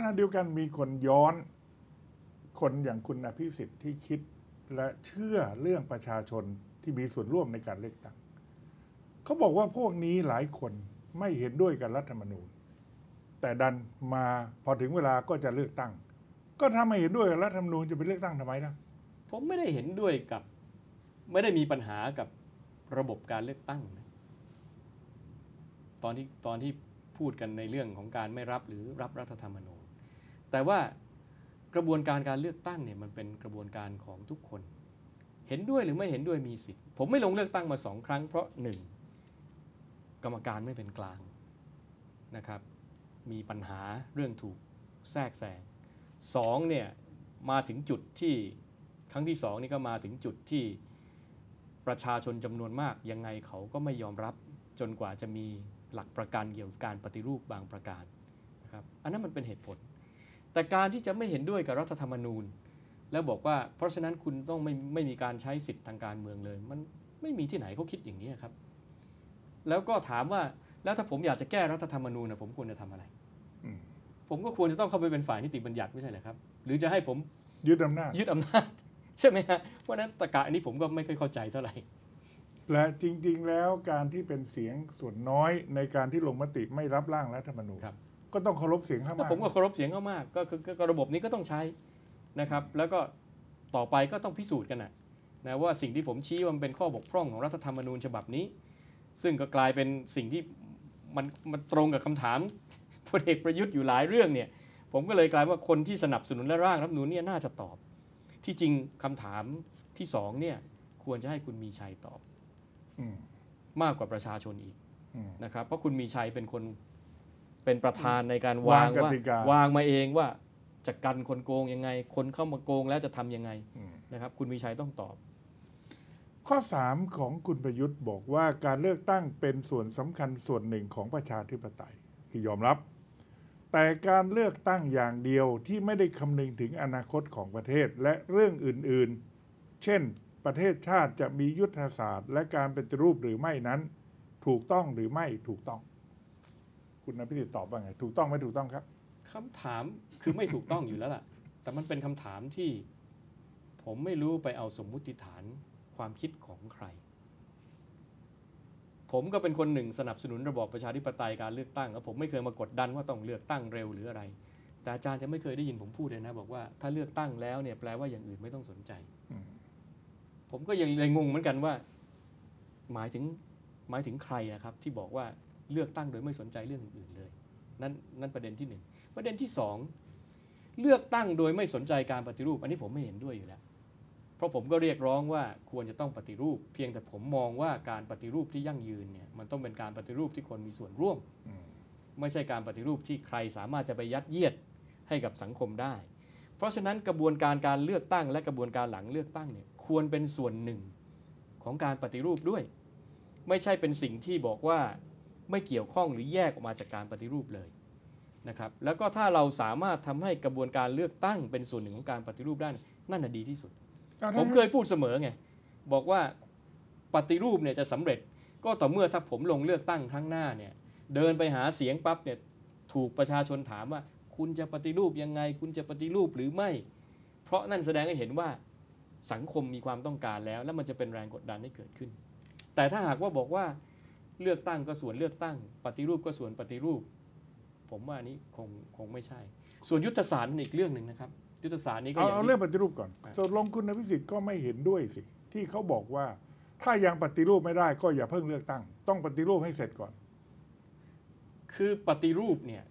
ขณะเดียวกันมีคนย้อนคนอย่างคุณอภิสิทธิ์ที่คิดและเชื่อเรื่องประชาชนที่มีส่วนร่วมในการเลือกตั้งเขาบอกว่าพวกนี้หลายคนไม่เห็นด้วยกับรัฐธรรมนูญ แต่ดันมาพอถึงเวลาก็จะเลือกตั้ง ก็ถ้าไม่เห็นด้วยกับรัฐธรรมนูญจะไปเลือกตั้งทำไมล่ะผมไม่ได้เห็นด้วยกับ ไม่ได้มีปัญหากับระบบการเลือกตั้งนะตอนที่ตอนที่พูดกันในเรื่องของการไม่รับหรือรับรัฐธรรมนูญ แต่ว่ากระบวนการการเลือกตั้งเนี่ยมันเป็นกระบวนการของทุกคน เห็นด้วยหรือไม่เห็นด้วยมีสิทธิ์ ผมไม่ลงเลือกตั้งมาสองครั้งเพราะหนึ่งกรรมการไม่เป็นกลางนะครับมีปัญหาเรื่องถูกแทรกแซงสองเนี่ยมาถึงจุดที่ครั้งที่สองนี่ก็มาถึงจุดที่ประชาชนจำนวนมากยังไงเขาก็ไม่ยอมรับจนกว่าจะมีหลักประกันเกี่ยวกับการปฏิรูปบางประการนะครับอันนั้นมันเป็นเหตุผล แต่การที่จะไม่เห็นด้วยกับรัฐธรรมนูญ แล้วบอกว่าเพราะฉะนั้นคุณต้องไม่ไม่มีการใช้สิทธิ์ทางการเมืองเลย มันไม่มีที่ไหนเขาคิดอย่างนี้ครับ แล้วก็ถามว่าแล้วถ้าผมอยากจะแก้รัฐธรรมนูญนะผมควรจะทำอะไรอืมผมก็ควรจะต้องเข้าไปเป็นฝ่ายนิติบัญญัติไม่ใช่เหรอครับ หรือจะให้ผมยึดอำนาจยึดอำนาจใช่ไหมฮะเพราะฉะนั้นตะกะอันนี้ผมก็ไม่ค่อยเข้าใจเท่าไหร่และจริง ๆ แล้วการที่เป็นเสียงส่วนน้อยในการที่ลงมติไม่รับร่างรัฐธรรมนูญครับ ก็ต้องเคารพเสียงข้างแล้วมากผมก็เคารพเสียงเขามากก็คือก็ระบบนี้ก็ต้องใช้นะครับ แล้วก็ต่อไปก็ต้องพิสูจน์กันนะนะว่าสิ่งที่ผมชี้ว่ามันเป็นข้อบกพร่องของรัฐธรรมนูญฉบับนี้ ซึ่งก็กลายเป็นสิ่งที่มันมันตรงกับคำถามพลเอกประยุทธ์อยู่หลายเรื่องเนี่ย ผมก็เลยกลายว่าคนที่สนับสนุนและร่างรัฐธรรมนูญเนี่ยน่าจะตอบ ที่จริงคำถามที่สองเนี่ยควรจะให้คุณมีชัยตอบอืมมากกว่าประชาชนอีกอืมนะครับเพราะคุณมีชัยเป็นคน เป็นประธานในการวางวางกว่าติกาวางมาเองว่าจะกันคนโกงยังไง คนเข้ามาโกงแล้วจะทำยังไงอืมนะครับ คุณมีชัยต้องตอบ ข้อ 3 ของคุณประยุทธ์บอกว่าการเลือกตั้งเป็นส่วนสำคัญส่วนหนึ่งของประชาธิปไตย คือยอมรับ แต่การเลือกตั้งอย่างเดียวที่ไม่ได้คำนึงถึงอนาคตของประเทศและเรื่องอื่น ๆ เช่น ประเทศชาติจะมียุทธศาสตร์ และการเป็นรูปหรือไม่นั้น ถูกต้องหรือไม่ถูกต้อง คุณนภิสิทธิ์ตอบว่าไง ถูกต้องไม่ถูกต้องครับคำถามคือไม่ถูกต้องอยู่แล้วล่ะ แต่มันเป็นคำถามที่ ผมไม่รู้ไปเอาสมมุติฐานความคิดของใคร ผมก็เป็นคนหนึ่งสนับสนุนระบอบประชาธิปไตยการเลือกตั้งแล้วผมไม่เคยมากดดันว่าต้องเลือกตั้งเร็วหรืออะไร แต่อาจารย์จะไม่เคยได้ยินผมพูดเลยนะ บอกว่าถ้าเลือกตั้งแล้วเนี่ยแปลว่าอย่างอื่นไม่ต้องสนใจอืมผมก็ยังเลยงงเหมือนกันว่า หมายถึงหมายถึงใครอะครับ ที่บอกว่า เลือกตั้งโดยไม่สนใจเรื่องอื่นเลย นั่นนั่นประเด็นที่หนึ่งประเด็นที่สองเลือกตั้งโดยไม่สนใจการปฏิรูป อันนี้ผมไม่เห็นด้วยอยู่แล้ว เพราะผมก็เรียกร้องว่าควรจะต้องปฏิรูป เพียงแต่ผมมองว่าการปฏิรูปที่ยั่งยืนเนี่ยมันต้องเป็นการปฏิรูปที่คนมีส่วนร่วม ไม่ใช่การปฏิรูปที่ใครสามารถจะไปยัดเยียดให้กับสังคมได้ เพราะฉะนั้นกระบวนการการเลือกตั้ง และกระบวนการหลังเลือกตั้งเนี่ยควรเป็นส่วนหนึ่งของการปฏิรูปด้วย ไม่ใช่เป็นสิ่งที่บอกว่า ไม่เกี่ยวข้องหรือแยกออกมาจากการปฏิรูปเลยนะครับแล้วก็ถ้าเราสามารถทำให้กระบวนการเลือกตั้งเป็นส่วนหนึ่งของการปฏิรูปได้นั่นน่ะดีที่สุดอะผมถ้าเคยพูดเสมอไงบอกว่าปฏิรูปเนี่ยจะสำเร็จก็ต่อเมื่อถ้าผมลงเลือกตั้งครั้งหน้าเนี่ยเดินไปหาเสียงปั๊บเนี่ยถูกประชาชนถามว่า คุณจะปฏิรูปยังไง คุณจะปฏิรูปหรือไม่ เพราะนั่นแสดงให้เห็นว่าสังคมมีความต้องการแล้ว แล้วมันจะเป็นแรงกดดันให้เกิดขึ้น แต่ถ้าหากว่าบอกว่า เลือกตั้งก็ส่วนเลือกตั้ง ปฏิรูปก็ส่วนปฏิรูป ผมว่าอันนี้คงคงไม่ใช่ ส่วนยุทธศาสตร์นั่นอีกเรื่องหนึ่งนะครับ ยุทธศาสตร์นี้ก็เอาอย่างเอาที่เรื่องปฏิรูปก่อนอะส่วนลงคุณนภิสิทธิ์ก็ไม่เห็นด้วยสิ ที่เขาบอกว่า ถ้ายังปฏิรูปไม่ได้ก็อย่าเพิ่งเลือกตั้ง ต้องปฏิรูปให้เสร็จก่อน คือปฏิรูปเนี่ย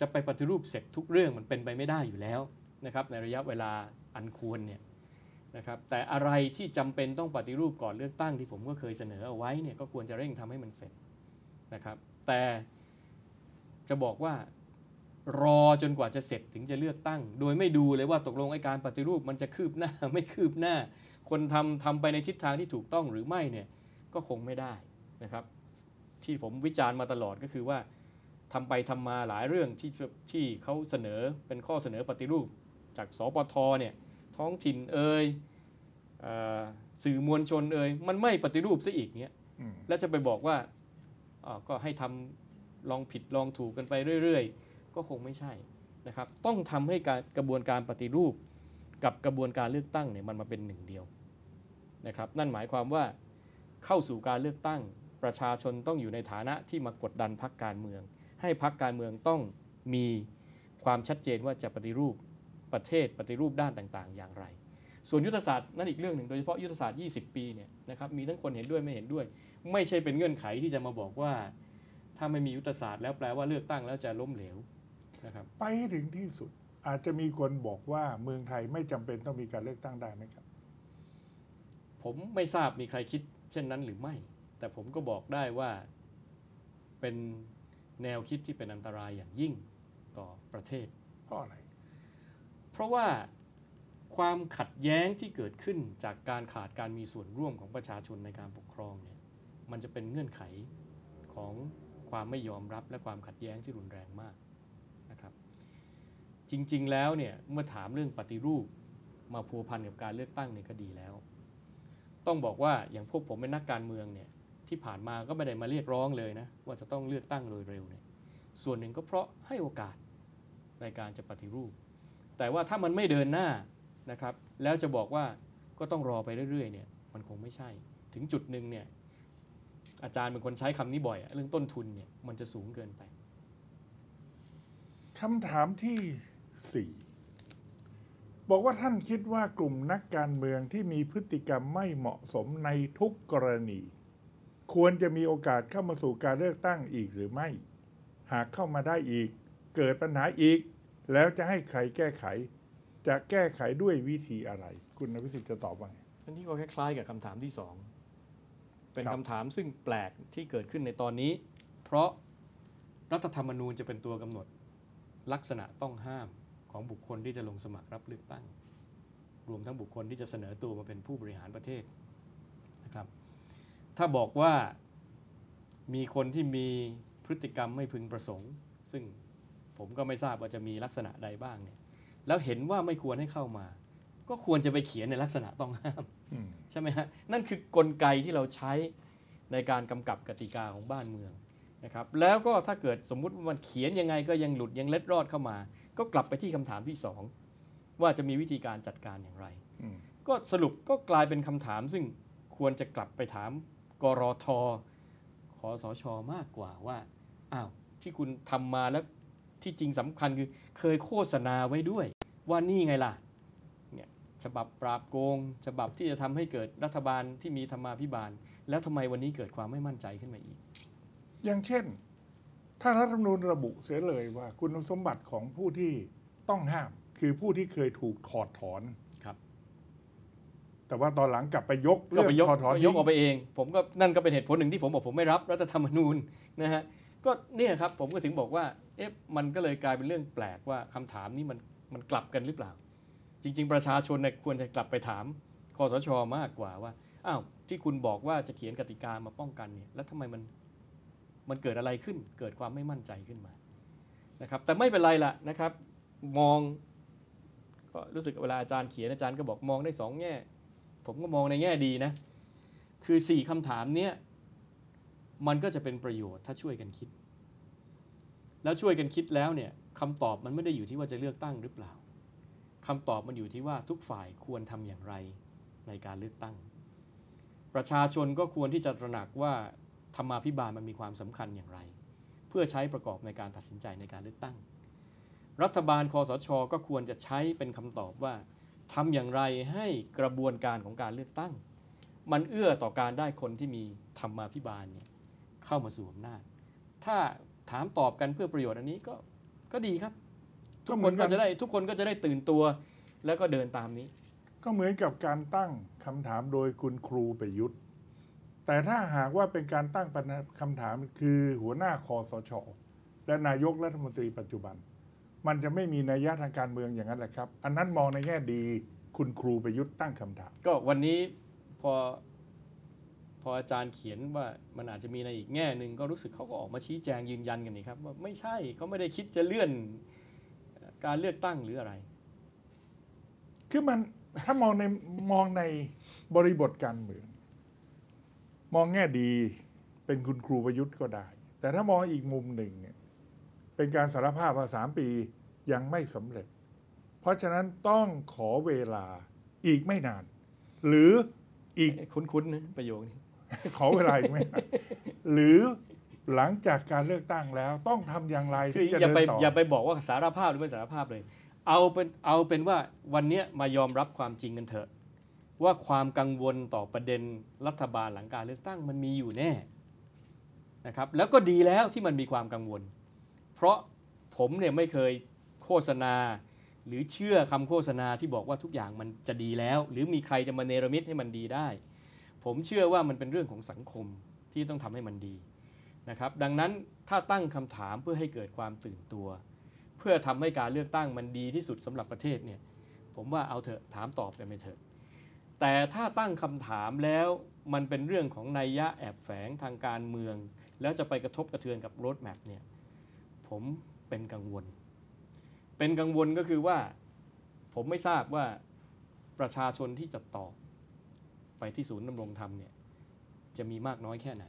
จะไปปฏิรูปเสร็จทุกเรื่องมันเป็นไปไม่ได้อยู่แล้วนะครับในระยะเวลาอันควรเนี่ย นะครับแต่อะไรที่จำเป็นต้องปฏิรูปก่อนเลือกตั้งที่ผมก็เคยเสนอเอาไว้เนี่ยก็ควรจะเร่งทำให้มันเสร็จนะครับแต่จะบอกว่ารอจนกว่าจะเสร็จถึงจะเลือกตั้ง โดยไม่ดูเลยว่าตกลงไอ้การปฏิรูปมันจะคืบหน้าไม่คืบหน้า คนทำทำไปในทิศทางที่ถูกต้องหรือไม่เนี่ยก็คงไม่ได้นะครับ ที่ผมวิจารณ์มาตลอดก็คือว่าทำไปทำมาหลายเรื่องที่ที่เขาเสนอเป็นข้อเสนอปฏิรูปจากสปทเนี่ย ท้องถิ่นเอ่ยเอ่อสื่อมวลชนเอ่ยมันไม่ปฏิรูปซะอีกเนี่ยอืมแล้วจะไปบอกว่าอ่าก็ให้ทำลองผิดลองถูกกันไปเรื่อย ๆ ก็คงไม่ใช่นะครับ ต้องทำให้การกระบวนการปฏิรูปกับกระบวนการเลือกตั้งเนี่ยมันมาเป็นหนึ่งเดียวนะครับ นั่นหมายความว่าเข้าสู่การเลือกตั้ง ประชาชนต้องอยู่ในฐานะที่มากดดันพักการเมือง ให้พักการเมืองต้องมีความชัดเจนว่าจะปฏิรูป ประเทศปฏิรูปด้านต่างๆ อย่างไร ส่วนยุทธศาสตร์นั่นอีกเรื่องหนึ่งโดยเฉพาะยุทธศาสตร์ 20 ปีเนี่ยนะครับมีทั้งคนเห็นด้วยไม่เห็นด้วย ไม่ใช่เป็นเงื่อนไขที่จะมาบอกว่า ถ้าไม่มียุทธศาสตร์แล้วแปลว่าเลือกตั้งแล้วจะล้มเหลวนะครับไปให้ถึงที่สุดอาจจะมีคนบอกว่าเมืองไทยไม่จำเป็นต้องมีการเลือกตั้งได้ไหมครับ ผมไม่ทราบมีใครคิด เช่นนั้นหรือไม่ แต่ผมก็บอกได้ว่าเป็นแนวคิดที่เป็นอันตรายอย่างยิ่งต่อประเทศเพราะอะไร เพราะว่าความขัดแย้งที่เกิดขึ้นจากการขาดการมีส่วนร่วมของประชาชนในการปกครองเนี่ยมันจะเป็นเงื่อนไขของความไม่ยอมรับและความขัดแย้งที่รุนแรงมากนะครับ จริงๆแล้วเนี่ยเมื่อถามเรื่องปฏิรูปมาพัวพันกับการเลือกตั้งเนี่ยก็ดีแล้ว ต้องบอกว่าอย่างพวกผมเป็นนักการเมืองเนี่ยที่ผ่านมาก็ไม่ได้มาเรียกร้องเลยนะว่าจะต้องเลือกตั้งโดยเร็วเนี่ยส่วนหนึ่งก็เพราะให้โอกาสในการจะปฏิรูป แต่ว่าถ้ามันไม่เดินหน้านะครับ แล้วจะบอกว่าก็ต้องรอไปเรื่อยๆเนี่ยมันคงไม่ใช่ ถึงจุดหนึ่งเนี่ยอาจารย์เป็นคนใช้คำนี้บ่อยอะเรื่องต้นทุนเนี่ยมันจะสูงเกินไปคำถามที่สี่บอกว่าท่านคิดว่ากลุ่มนักการเมืองที่มีพฤติกรรมไม่เหมาะสมในทุกกรณี ควรจะมีโอกาสเข้ามาสู่การเลือกตั้งอีกหรือไม่ หากเข้ามาได้อีก เกิดปัญหาอีก แล้วจะให้ใครแก้ไข จะแก้ไขด้วยวิธีอะไร คุณนภิสิทธิ์จะตอบว่าไง อันนี้ก็คล้ายๆกับคำถามที่สองเป็นครับ คำถามซึ่งแปลกที่เกิดขึ้นในตอนนี้ เพราะรัฐธรรมนูญจะเป็นตัวกำหนดลักษณะต้องห้ามของบุคคลที่จะลงสมัครรับเลือกตั้ง รวมทั้งบุคคลที่จะเสนอตัวมาเป็นผู้บริหารประเทศนะครับ ถ้าบอกว่ามีคนที่มีพฤติกรรมไม่พึงประสงค์ ซึ่ง ผมก็ไม่ทราบว่าจะมีลักษณะใดบ้างเนี่ยแล้วเห็นว่าไม่ควรให้เข้ามา ก็ควรจะไปเขียนในลักษณะต้องห้ามอืมใช่ไหมฮะนั่นคือกลไกที่เราใช้ในการกำกับกติกาของบ้านเมืองนะครับแล้วก็ถ้าเกิดสมมุติว่ามันเขียนยังไงก็ยังหลุดยังเล็ดรอดเข้ามา ก็กลับไปที่คำถามที่สองว่าจะมีวิธีการจัดการอย่างไรอืมก็สรุปก็กลายเป็นคำถาม ซึ่งควรจะกลับไปถามกรอทขอสชมากกว่าว่าอ้าวที่คุณทำมาแล้ว ที่จริงสำคัญคือเคยโฆษณาไว้ด้วย ว่านี่ไงล่ะเนี่ยฉบับปราบโกง ฉบับที่จะทำให้เกิดรัฐบาลที่มีธรรมาภิบาล แล้วทำไมวันนี้เกิดความไม่มั่นใจขึ้นมาอีก อย่างเช่น ถ้ารัฐธรรมนูญระบุเสียเลยว่าคุณสมบัติของผู้ที่ต้องห้าม คือผู้ที่เคยถูกถอดถอนครับแต่ว่าตอนหลังกลับไปยกก็ไปยกถอดถอนก็ยกออกไปเอง ผมก็นั่นก็เป็นเหตุผลหนึ่งที่ผมบอกผมไม่รับรัฐธรรมนูญนะฮะก็เนี่ยครับผมก็ถึงบอกว่า เอ๊ะมันก็เลยกลายเป็นเรื่องแปลกว่าคำถามนี้มันมันกลับกันหรือเปล่า จริง ๆ ประชาชนเนี่ยควรจะกลับไปถามคอสชมากกว่าว่าอ้าวที่คุณบอกว่าจะเขียนกติกามาป้องกันเนี่ยแล้วทำไมมันมันเกิดอะไรขึ้น เกิดความไม่มั่นใจขึ้นมานะครับแต่ไม่เป็นไรละนะครับ มองก็รู้สึกเวลาอาจารย์เขียนอาจารย์ก็บอกมองได้สองแง่ ผมก็มองในแง่ดีนะ คือสี่คำถามเนี้ยมันก็จะเป็นประโยชน์ถ้าช่วยกันคิด แล้วช่วยกันคิดแล้วเนี่ยคำตอบมันไม่ได้อยู่ที่ว่าจะเลือกตั้งหรือเปล่าคำตอบมันอยู่ที่ว่าทุกฝ่ายควรทำอย่างไรในการเลือกตั้ง ประชาชนก็ควรที่จะตระหนักว่าธรรมาภิบาลมันมีความสำคัญอย่างไร เพื่อใช้ประกอบในการตัดสินใจในการเลือกตั้ง รัฐบาลคอสชก็ควรจะใช้เป็นคำตอบว่าทำอย่างไรให้กระบวนการของการเลือกตั้ง มันเอื้อต่อการได้คนที่มีธรรมาภิบาลเนี่ยเข้ามาสู่อำนาจถ้า ถามตอบกันเพื่อประโยชน์อันนี้ก็ก็ดีครับ ทุกคนก็จะได้ทุกคนก็จะได้ตื่นตัว แล้วก็เดินตามนี้ ก็เหมือนกับการตั้งคำถามโดยคุณครูประยุทธ์แต่ถ้าหากว่าเป็นการตั้งปัญหาคำถามคือหัวหน้าคอสช และนายกรัฐมนตรีปัจจุบัน มันจะไม่มีนัยยะทางการเมืองอย่างนั้นแหละครับ อันนั้นมองในแง่ดีคุณครูประยุทธ์ตั้งคำถาม ก็วันนี้พอพ ออาจารย์เขียนว่ามันอาจจะมีในอีกแง่หนึ่งก็รู้สึกเขาก็ออกมาชี้แจงยืนยันกันนี่ครับว่าไม่ใช่เขาไม่ได้คิดจะเลื่อนการเลือกตั้งหรืออะไร คือมันถ้ามองในมองในบริบทการเมือง มองแง่ดีเป็นคุณครูประยุทธ์ก็ได้ แต่ถ้ามองอีกมุมหนึ่งเนี่ยเป็นการสารภาพว่าสามปียังไม่สำเร็จ เพราะฉะนั้นต้องขอเวลาอีกไม่นาน หรืออีกคุ้นๆนะประโยคนี้ ขอเวลาอีกไม่นานหรือหลังจากการเลือกตั้งแล้วต้องทำอย่างไรที่จะเดินต่ออย่าไปบอกว่าสารภาพหรือไม่สารภาพเลย เอาเป็นเอาเป็นว่าวันนี้มายอมรับความจริงกันเถอะ ว่าความกังวลต่อประเด็นรัฐบาลหลังการเลือกตั้งมันมีอยู่แน่นะครับแล้วก็ดีแล้วที่มันมีความกังวล เพราะผมเนี่ยไม่เคยโฆษณา หรือเชื่อคำโฆษณาที่บอกว่าทุกอย่างมันจะดีแล้ว หรือมีใครจะมาเนรมิตให้มันดีได้ ผมเชื่อว่ามันเป็นเรื่องของสังคมที่ต้องทำให้มันดีนะครับ ดังนั้นถ้าตั้งคำถามเพื่อให้เกิดความตื่นตัว เพื่อทำให้การเลือกตั้งมันดีที่สุดสำหรับประเทศเนี่ยผมว่าเอาเถอะถามตอบกันไปเถอะแต่ถ้าตั้งคำถามแล้วมันเป็นเรื่องของนัยยะแอบแฝงทางการเมือง แล้วจะไปกระทบกระเทือนกับรถแมพเนี่ยผมเป็นกังวล เป็นกังวลก็คือว่า ผมไม่ทราบว่าประชาชนที่จะตอบ ไปที่ศูนย์ดำรงธรรมเนี่ยจะมีมากน้อยแค่ไหน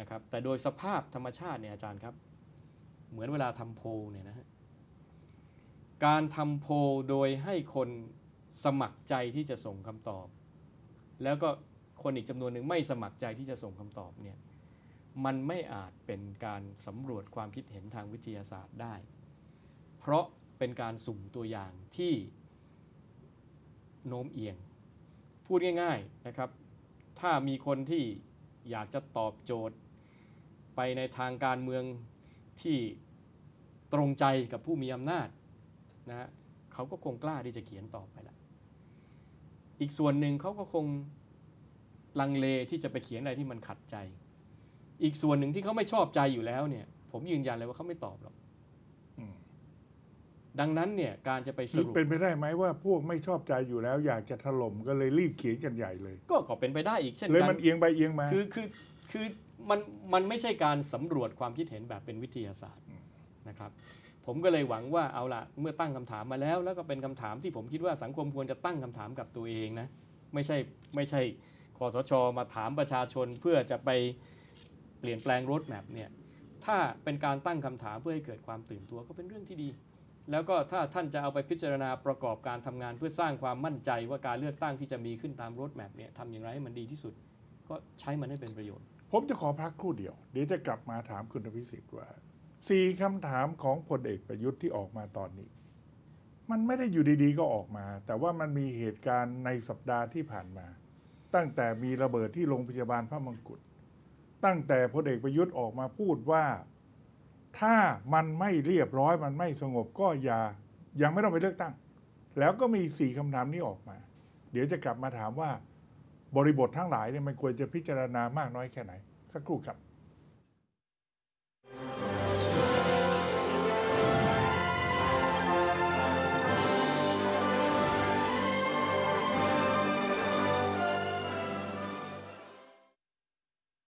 นะครับแต่โดยสภาพธรรมชาติเนี่ยอาจารย์ครับ เหมือนเวลาทำโพลเนี่ยนะฮะการทำโพลโดยให้คนสมัครใจที่จะส่งคำตอบ แล้วก็คนอีกจำนวนหนึ่งไม่สมัครใจที่จะส่งคำตอบเนี่ยมันไม่อาจเป็นการสำรวจความคิดเห็นทางวิทยาศาสตร์ได้ เพราะเป็นการสุ่มตัวอย่างที่โน้มเอียง พูดง่ายๆนะครับ ถ้ามีคนที่อยากจะตอบโจทย์ ไปในทางการเมืองที่ตรงใจกับผู้มีอำนาจนะฮะเขาก็คงกล้าที่จะเขียนต่อไปละอีกส่วนหนึ่งเขาก็คงลังเลที่จะไปเขียนอะไรที่มันขัดใจ อีกส่วนหนึ่งที่เขาไม่ชอบใจอยู่แล้วเนี่ย ผมยืนยันเลยว่าเขาไม่ตอบหรอก ดังนั้นเนี่ยการจะไปสหรือรุปเป็นไปได้ไหมว่าพวกไม่ชอบใจอยู่แล้ว อยากจะถล่มก็เลยรีบเขียนกันใหญ่เลย ก็ก็เป็นไปได้อีกเช่นเลยกัมันเอียงไปเอียงมาคือคือคือมันมันไม่ใช่การสำรวจความคิดเห็นแบบเป็นวิทยาศาสตร์นะครับ ผมก็เลยหวังว่าเอาละเมื่อตั้งคำถามมาแล้ว แล้วก็เป็นคำถามที่ผมคิดว่าสังคมควรจะตั้งคำถามกับตัวเองนะไม่ใช่ไม่ใช่คอสชมาถามประชาชนเพื่อจะไปเปลี่ยนแปลงรถแมพเนี่ยถ้าเป็นการตั้งคำถามเพื่อให้เกิดความตื่นตัวก็เป็นเรื่องที่ดี แล้วก็ถ้าท่านจะเอาไปพิจารณาประกอบการทำงาน เพื่อสร้างความมั่นใจว่าการเลือกตั้งที่จะมีขึ้นตามรถแมพเนี่ยทำอย่างไรให้มันดีที่สุด ก็ใช้มันให้เป็นประโยชน์ ผมจะขอพักครู่เดียว เดี๋ยวจะกลับมาถามคุณอภิสิทธิ์ว่าสี่คำถามของพลเอกประยุทธ์ที่ออกมาตอนนี้ มันไม่ได้อยู่ดีๆก็ออกมา แต่ว่ามันมีเหตุการณ์ในสัปดาห์ที่ผ่านมา ตั้งแต่มีระเบิดที่โรงพยาบาลพระมงกุฎตั้งแต่พลเอกประยุทธ์ออกมาพูดว่า ถ้ามันไม่เรียบร้อยมันไม่สงบก็อย่ายังไม่ต้องไปเลือกตั้ง แล้วก็มีสี่คำถามนี้ออกมา เดี๋ยวจะกลับมาถามว่า บริบททั้งหลายเนี่ยมันควรจะพิจารณามากน้อยแค่ไหน สักครู่ครับ